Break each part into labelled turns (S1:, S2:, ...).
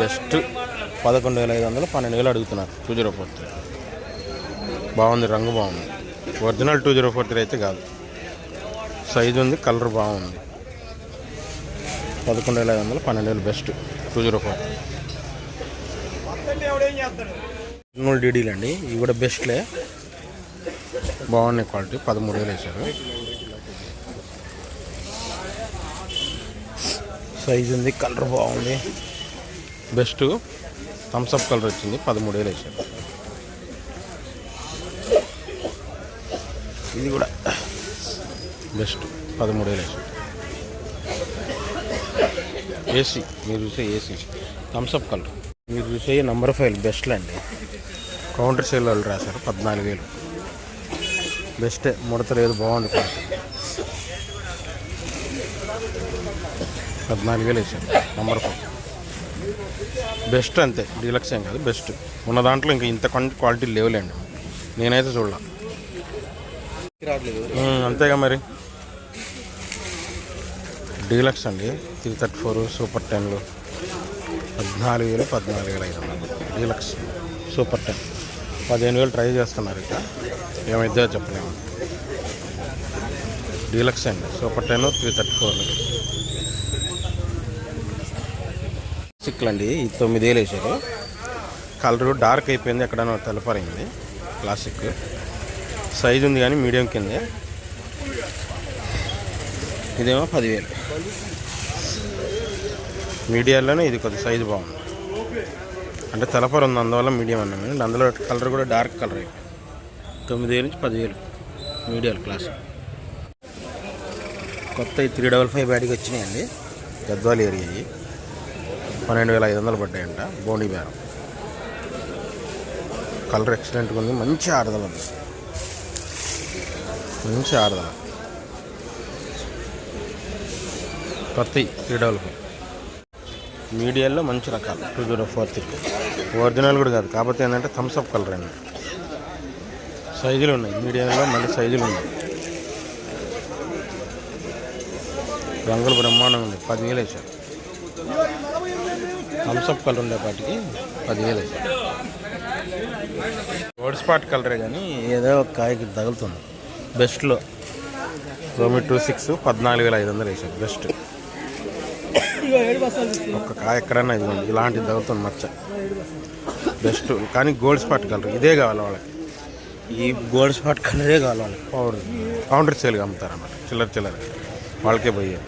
S1: Best పదకొండు వేల ఐదు వందలు పన్నెండు వేలు అడుగుతున్నారు. Two zero four three. బాగుంది రంగు బాగుంది. Original two zero four three అయితే కాదు. సైజు ఉంది కలర్ బాగుంది. పదకొండు వేల ఐదు వందలు పన్నెండు వేలు best two zero four. Original డీడీలు అండి ఇవి కూడా బెస్ట్లే. బాగున్నాయి క్వాలిటీ పదమూడు వేలు వేశారు. సైజ్ ఉంది కలర్ బాగుంది. బెస్ట్. థమ్స్అప్ కలర్ వచ్చింది. పదమూడు వేలు వేసారు ఇది కూడా. బెస్ట్. పదమూడు వేలు వేసారు ఏసీ. మీరు చూసే ఏసీ. థమ్స్అప్ కలర్ మీరు చూసే నంబర్ ఫైవ్ బెస్ట్లు అండి. కౌంటర్ సేల్ వాళ్ళు రాశారు. పద్నాలుగు వేలు బెస్టే ముడత లేదు. బాగుంది పద్నాలుగు వేలు వేసాను నంబర్ ఫోర్ బెస్ట్ అంతే డీలక్స్ ఏం కాదు బెస్ట్. ఉన్న దాంట్లో ఇంకా ఇంత క్వాలిటీ లేవులేండి. నేనైతే చూడాల. అంతేగా మరి. డీలక్స్ అండి త్రీ థర్టీ ఫోర్ సూపర్ టెన్లు. పద్నాలుగు వేలు పద్నాలుగు వేల ఐదు వందలు. Deluxe super ten. పదిహేను వేలు ట్రై చేస్తున్నారు ఇక. ఏమైద్దో చెప్పలేము. డీలక్స్ అండి సూపర్ టెన్ త్రీ థర్టీ ఫోర్లు సిక్లు అండి ఇది తొమ్మిది వేలు వేసారు కలర్ డార్క్ అయిపోయింది ఎక్కడైనా తెలపరింది క్లాసిక్ సైజు ఉంది కానీ మీడియం కింద. ఇదేమో పదివేలు. మీడియాలోనే ఇది కొద్ది సైజు బాగుంది. అంటే తెలపర ఉంది అందువల్ల మీడియం అన్నాము అందులో కలర్ కూడా డార్క్ కలర్ అయిపోయింది. తొమ్మిది వేలు నుంచి పదివేలు. మీడియాలు క్లాసిక్ కొత్త త్రీ డబల్ ఫైవ్ బ్యాడ్కి వచ్చినాయండి. గద్వాల ఏరియా పన్నెండు వేల ఐదు వందలు పడ్డాయంట. బోని బేరం. కలర్ ఎక్సలెంట్గా ఉంది. మంచి ఆడదల ఉంది. మంచి ఆడదల ప్రతి క్రీడలకు. మీడియాలో మంచి రకాలు. Two zero four three. Original కూడా కాదు. కాకపోతే ఏంటంటే థమ్స్అప్ కలర్ అండి. సైజులు ఉన్నాయి. మీడియంలో మళ్ళీ సైజులు ఉన్నాయి. రంగులు బ్రహ్మాండం ఉంది. పదివేలు వేసారు థమ్స్అప్ కలర్ ఉండేపాటికి పదివేలు. వేసారు రోడ్ స్పాట్ కలరే కానీ ఏదో ఒక కాయకి తగులుతుంది. బెస్ట్లో రోమి టూ సిక్స్ పద్నాలుగు వేల ఐదు వందలు వేసాడు. బెస్ట్ ఒక్క కాయ ఎక్కడన్నా ఇదిగోండి ఇలాంటిది తగులుతుంది మచ్చ. బెస్ట్ కానీ గోల్డ్ స్పాట్ కలర్ ఇదే కావాలి వాళ్ళకి. ఈ గోల్డ్ స్పాట్ కలరే కావాలి వాళ్ళకి. పౌడర్ పౌండర్ సేల్గా అమ్ముతారు అన్నమాట చిల్లర చిల్లర వాళ్ళకే పోయారు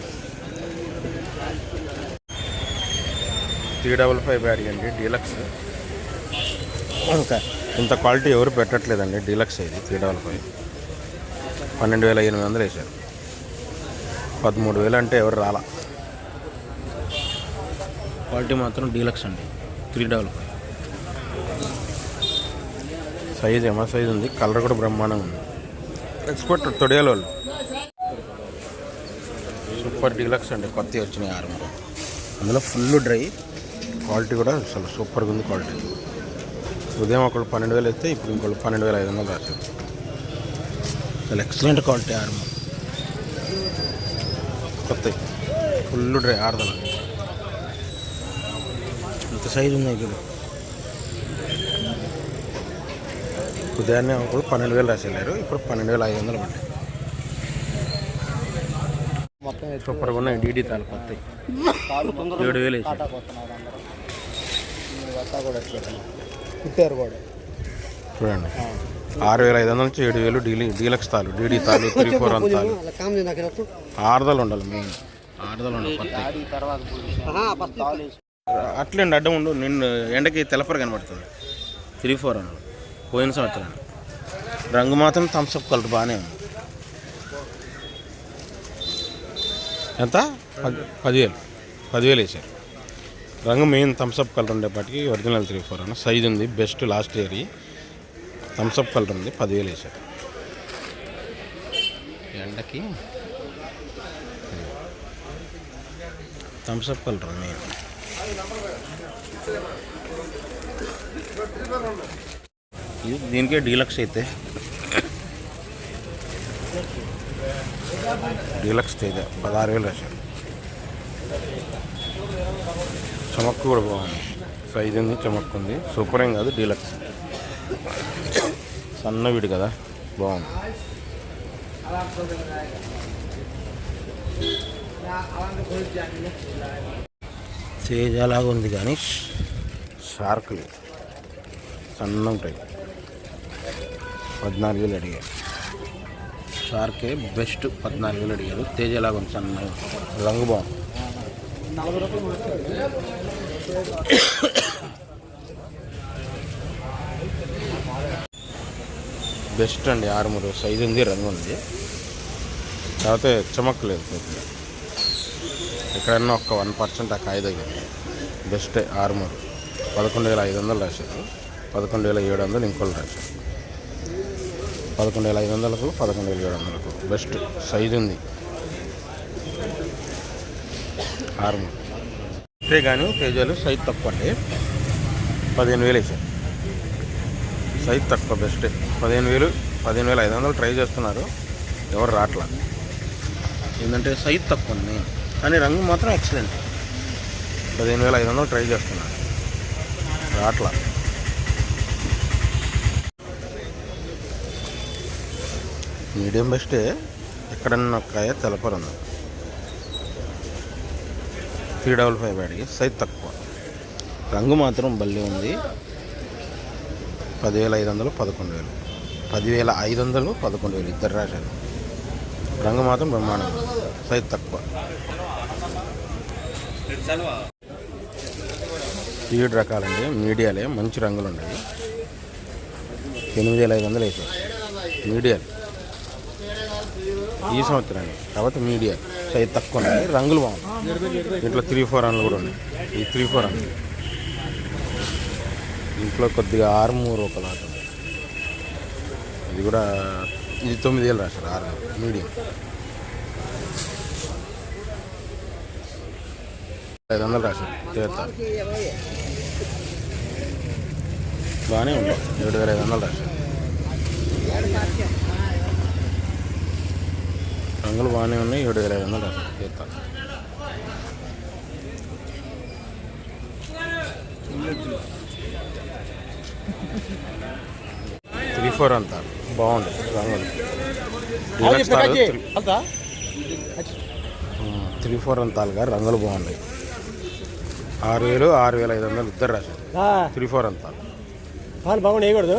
S1: త్రీ డబల్ ఫైవ్ బ్యాడ్ అండి డీలక్స్. ఇంకా ఇంత క్వాలిటీ ఎవరు పెట్టట్లేదండి డీలక్స్ ఇది త్రీ డబల్ ఫైవ్. పన్నెండు వేల ఎనిమిది వందలు వేసారు పదమూడు వేలు అంటే ఎవరు రాలా. క్వాలిటీ మాత్రం డీలక్స్ అండి త్రీ డబల్ ఫైవ్. సైజ్ ఏమో సైజ్ ఉంది కలర్ కూడా బ్రహ్మాండంగా ఉంది. ఎక్స్పోర్ట్ తొడియాల వాళ్ళు సూపర్ డీలక్స్ అండి కొత్తవి వచ్చినాయి ఆరు అందులో ఫుల్ డ్రై. క్వాలిటీ కూడా అసలు సూపర్గా ఉంది క్వాలిటీ. ఉదయం ఒకళ్ళు పన్నెండు వేలు అయితే ఇప్పుడు ఇంకోళ్ళు పన్నెండు వేల ఐదు వందలు రాశారు అసలు ఎక్సలెంట్ క్వాలిటీ ఆరు కొత్త. ఫుల్ డ్రై ఆరుదల ఇంత సైజు ఉన్నాయి ఇప్పుడు ఉదయాన్నే ఒకళ్ళు పన్నెండు వేలు రాసేళ్ళారు ఇప్పుడు పన్నెండు వేల ఐదు వందలు పడ్డాయి. సూపర్గా ఉన్నాయి. డీడీ తాలు కొత్తవి ఏడు వేలు వేసారు
S2: కూడా
S1: చూడండి. ఆరు వేల ఐదు వందల నుంచి ఏడు వేలు డీలీ డీలక్స్ తాలు డీడీ తాలు త్రీ ఫోర్ అంత తాలు ఆరుదలు ఉండాలి మెయిన్. ఆరుదలు ఉండాలి అట్లేండి అడ్డం ఉండు. నిన్ను ఎండకి తెలపరు కనబడుతుంది. త్రీ ఫోర్ అన్నాడు. పోయిన సంవత్సరం రంగు మాత్రం థమ్స్అప్ కలర్ బాగానే ఉంది. ఎంత? పది పదివేలు. పదివేలు వేసారు. రంగు మెయిన్ థమ్స్అప్ కలర్ ఉండేపాటికి ఒరిజినల్ త్రీ ఫోర్ అన్న. సైజ్ ఉంది best last year Thums Up colour ఉంది పదివేలు వేసారు. ఎండకి థమ్స్అప్ కలర్ మెయిన్ దీనికే డీలక్స్ అయితే. డీలక్స్ తేజ పదహారు వేలు రాశారు చమక్కు కూడా బాగుంది. సైజ్ ఉంది చమక్కు ఉంది. సూపర్ ఏం కాదు డీలక్స్. సన్న వీడు కదా బాగుంది. తేజలాగా ఉంది కానీ షార్క్లు సన్న ఉంటాయి పద్నాలుగు వేలు అడిగాయి షార్కే బెస్ట్ పద్నాలుగు వేలు అడిగారు. తేజ్ ఎలాగ ఉంది సన్న రంగు బాగుంది. బెస్ట్ అండి ఆరుమూరు సైజు ఉంది రంగు ఉంది. కాకపోతే చమక్కలేదు కొద్దిగా ఎక్కడన్నా ఒక్క వన్ పర్సెంట్ ఆ కాయ తగ్గింది బెస్ట్ ఆరుమూరు. పదకొండు వేల ఐదు వందలు రాశారు. పదకొండు వేల ఏడు వందలు ఇంకోళ్ళు రాశారు. పదకొండు వేల ఐదు వందలకు పదకొండు వేల ఏడు వందలకు బెస్ట్. సైజు ఉంది ఆర్మ్ అంతే కానీ తేజాలు సైజ్ తక్కువ అండి పదిహేను వేలు వేసారు సైజ్ తక్కువ బెస్ట్. పదిహేను వేలు పదిహేను వేల ఐదు వందలు ట్రై చేస్తున్నారు. ఎవరు రావట్లా ఏంటంటే సైజ్ తక్కువ ఉంది కానీ రంగు మాత్రం ఎక్సలెంట్. పదిహేను వేల ఐదు వందలు ట్రై చేస్తున్నారు. రావట్లా మీడియం బెస్టే ఎక్కడన్నా కాయ తెలపరు ఉంది త్రీ డబల్ ఫైవ్ అడిగి సైజ్ తక్కువ. రంగు మాత్రం భలే ఉంది. పదివేల ఐదు వందలు పదకొండు వేలు. పదివేల ఐదు వందలు పదకొండు వేలు ఇద్దరు రాశారు. రంగు మాత్రం బ్రహ్మాండం. సైజ్ తక్కువ. సీడ్ రకాలండి మీడియాలే మంచి రంగులు ఉన్నాయి ఎనిమిది వేల ఐదు వందలు వేసారు. మీడియాలు. ఈ సంవత్సరం తర్వాత మీడియా. సైజ్ తక్కువ ఉన్నాయి. రంగులు బాగున్నాయి. దీంట్లో త్రీ ఫోర్ అన్లు కూడా ఉన్నాయి. ఈ త్రీ ఫోర్ అన్లు ఇంట్లో కొద్దిగా ఆరుమూరు ఒక లాట్ ఉంది. ఇది కూడా ఇది తొమ్మిది వేలు రాశారు ఆరు మీడియం. ఐదు వందలు రాశారు. తీర్థాలు బాగానే ఉంది. ఏడు వేల ఐదు వందలు రాశారు. రంగులు బాగానే ఉన్నాయి. ఏడు వేల ఐదు వందలు తీర్థాలు త్రీ ఫోర్ అంతా. బాగుంది రంగులు. త్రీ- ఫోర్ అంతాలుగా రంగులు బాగున్నాయి. ఆరు వేలు ఆరు వేల ఐదు వందలు ఇద్దరు రాశారు. త్రీ ఫోర్ అంతాలు
S2: పాలు బాగుండి వేయకూడదు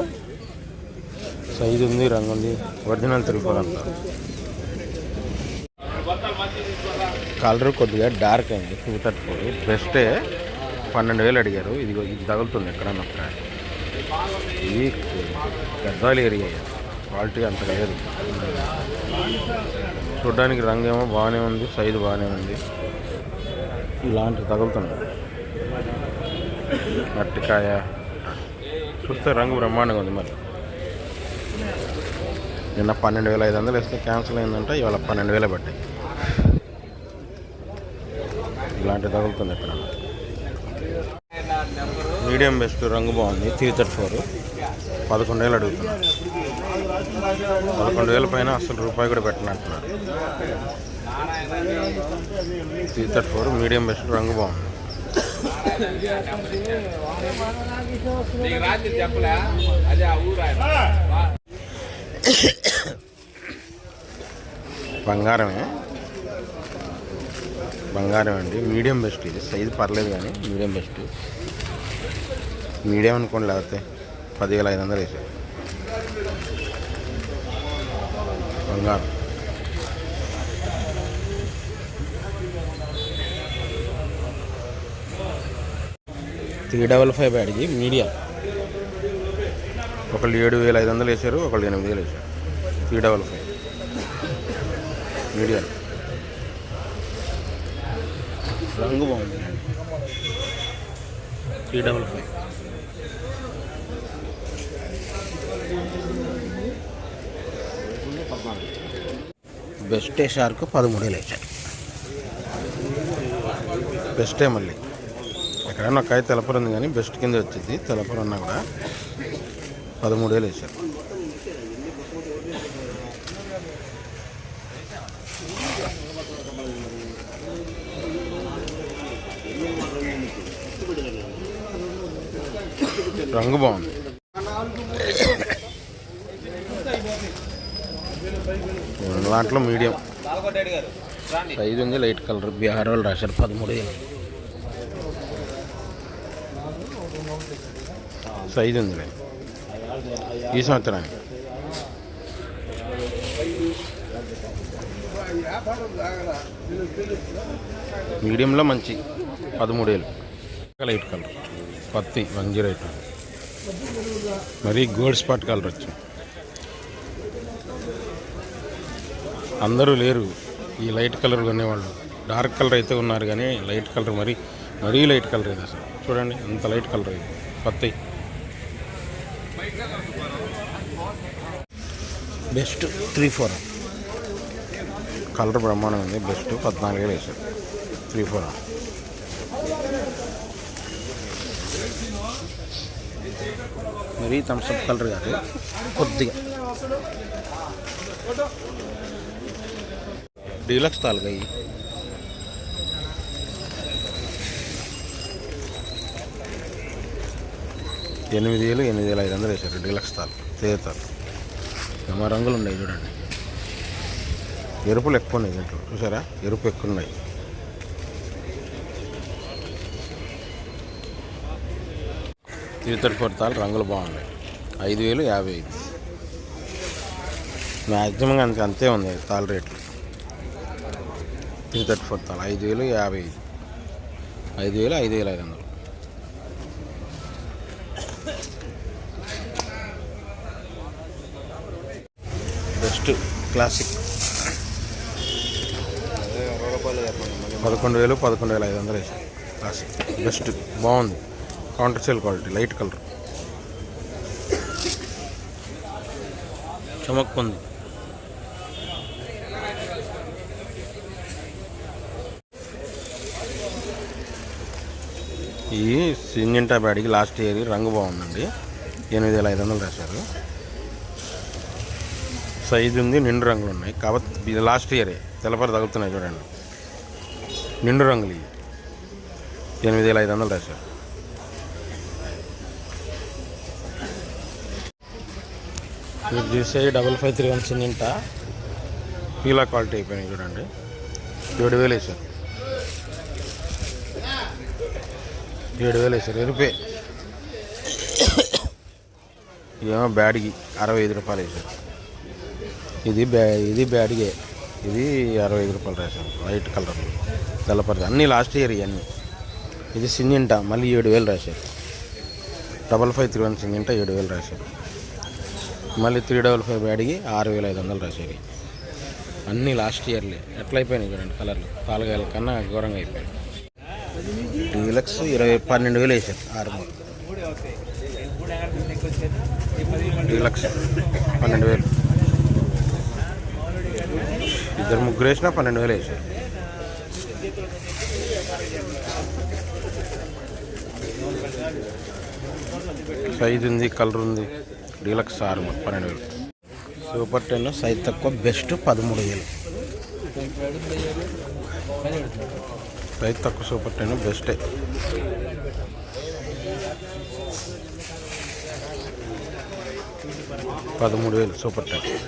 S1: సైజు ఉంది రంగు ఉంది. ఒరిజినల్ త్రీ ఫోర్ అంతా. కలర్ కొద్దిగా డార్క్ అయింది టూ థర్టీ ఫోర్ బెస్టే పన్నెండు వేలు అడిగారు. ఇది ఇది తగులుతుంది ఎక్కడన్నా ఒక ఇది గద్వాల ఏరియా. క్వాలిటీ అంత లేదు. చూడడానికి రంగు ఏమో బాగానే ఉంది సైజు బాగానే ఉంది. ఇలాంటివి తగులుతున్నాయి మట్టికాయ. చూస్తే రంగు బ్రహ్మాండంగా ఉంది మరి. నిన్న పన్నెండు వేల ఐదు వందలు ఇస్తే క్యాన్సిల్ అయిందంటే ఇవాళ పన్నెండు వేలే పట్టాయి ఇలాంటి తగులుతుంది ఇక్కడ మీడియం బెస్ట్ రంగు బాగుంది త్రీ థర్టీ ఫోర్. పదకొండు వేలు అడుగుతున్నారు పదకొండు వేల పైన అసలు రూపాయి కూడా పెట్టనంటున్నారు three thirty four medium best రంగు బాగుంది. బంగారమే. బంగారం అండి. మీడియం బెస్ట్ ఇది. సైజు పర్లేదు కానీ మీడియం బెస్ట్. మీడియం అనుకోండి లేకపోతే పదివేల ఐదు వందలు వేసారు బంగారం. త్రీ డబల్ ఫైవ్ బ్యాడ్కి మీడియం. ఒకళ్ళు ఏడు వేల ఐదు వందలు వేశారు ఒకళ్ళు ఎనిమిది వేలు వేశారు త్రీ డబల్ ఫైవ్. మీడియం. రంగు బాగుంది. Three double five. బెస్టే షార్క్ పదమూడు వేలు బెస్టే మళ్ళీ. ఎక్కడైనా ఒక కాయ తెలపరు ఉంది కానీ బెస్ట్ కింద వచ్చింది. తెలపరు అన్నా కూడా పదమూడు వేలు వేసారు రంగు బాగుంది. దాంట్లో మీడియం. సైజ్ ఉంది లైట్ కలర్. బీహార్ వాళ్ళు రాశారు పదమూడు సైజ్ సైజు ఉంది ఈ సంవత్సరానికి. మీడియంలో మంచి. పదమూడు వేలు లైట్ కలర్ పత్తి వన్ జీరో ఎయిట్ మరి గోల్డ్ స్పాట్ కలర్ వచ్చింది అందరూ లేరు. ఈ లైట్ కలర్ కొనేవాళ్ళు. డార్క్ కలర్ అయితే ఉన్నారు కానీ లైట్ కలర్ మరి మరీ లైట్ కలర్ ఇది అసలు. చూడండి అంత లైట్ కలర్ ఇది. పత్తి. బెస్ట్ త్రీ ఫోర్ కలర్ బ్రహ్మాండం ఉంది. బెస్ట్ పద్నాలుగు వేలు వేసారు త్రీ ఫోర్ మరీ థమ్స్అప్ కలర్ కాదు. కొద్దిగా. డీలక్స్ తాలుగా ఇవి ఎనిమిది వేలు ఎనిమిది వేల ఐదు వందలు వేశారు డీలక్స్ తాలు తేతాలు మా రంగులు ఉన్నాయి చూడండి. ఎరుపులు ఎక్కువ ఉన్నాయి దీంట్లో. చూసారా? ఎరుపు ఎక్కువ ఉన్నాయి. త్రీ థర్టీ ఫోర్ రంగులు బాగున్నాయి. ఐదు వేలు యాభై ఐదు. మ్యాక్సిమం అంతే అంతే ఉంది తాళ రేట్లు. త్రీ థర్టీ ఫోర్ తాళ ఐదు వేలు యాభై ఐదు. ఐదు వేలు ఐదు వేల ఐదు వందలు. Best classic. పదకొండు వేలు పదకొండు వేల ఐదు వందలు వేసారు. క్లాసిక్. బెస్ట్. బాగుంది. Counter sale quality light colour. చమక్కుంది. ఈ సింజంటా బ్యాడ్కి లాస్ట్ ఇయర్ రంగు బాగుందండి. ఎనిమిది వేల ఐదు వందలు రాశారు. సైజు ఉంది నిండు రంగులు ఉన్నాయి. కాబట్టి ఇది లాస్ట్ ఇయరే తెల్లపర తగులుతున్నాయి చూడండి. నిండు రంగులు ఇవి. ఎనిమిది వేల ఐదు వందలు రాశారు. మీరు చూసే double five three one Syngenta Peela quality అయిపోయినాయి చూడండి. ఏడు వేలు వేసారు. ఏడు వేలు వేసారు. ఎరుపే ఇదేమో బ్యాడ్గి అరవై ఐదు రూపాయలు వేసారు. ఇది బ్యా ఇది బ్యాడ్గే ఇది అరవై ఐదు రూపాయలు రాశారు. White colour. తెల్లపరిది. అన్నీ లాస్ట్ ఇయర్ ఇవన్నీ ఇది సింజింట మళ్ళీ ఏడు వేలు రాశారు. Double five three one Syngenta ఏడు వేలు రాశారు. మళ్ళీ త్రీ డబల్ ఫైవ్ బ్యాడ్కి ఆరు వేల ఐదు వందలు రాశారు అన్నీ లాస్ట్ ఇయర్లే ఎట్లయిపోయినాయి చూడండి కలర్లు పాలగాయల కన్నా ఘోరంగా అయిపోయాయి. డీలక్స్ ఇరవై పన్నెండు వేలు వేసారు ఆరు డీలక్స్ పన్నెండు వేలు. ఇద్దరు ముగ్గురు వేసినా పన్నెండు వేలు వేసారు. సైజ్ ఉంది కలర్ ఉంది. డీలక్స్ ఆరు పన్నెండు వేలు. సూపర్ టెన్ సైజ్ తక్కువ బెస్ట్ పదమూడు వేలు. సైజ్ తక్కువ సూపర్ టెన్ బెస్టే. పదమూడు వేలు సూపర్ టెన్.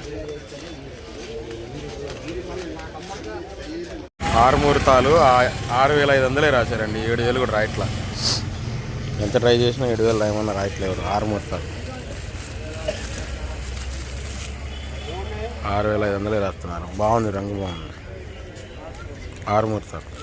S1: ఆరు ముహూర్తాలు ఆ- ఆరు వేల ఐదు వందలే రాశారండి ఏడు వేలు కూడా రాయట్లా. ఎంత ట్రై చేసినా ఏడు వేలు రాయమన్నా రాయట్లేదు ఆరు ముహూర్తాలు. ఆరు వేల ఐదు వందలు రాస్తున్నారు. బాగుంది రంగు బాగుంది. ఆరు ముహూర్తాలు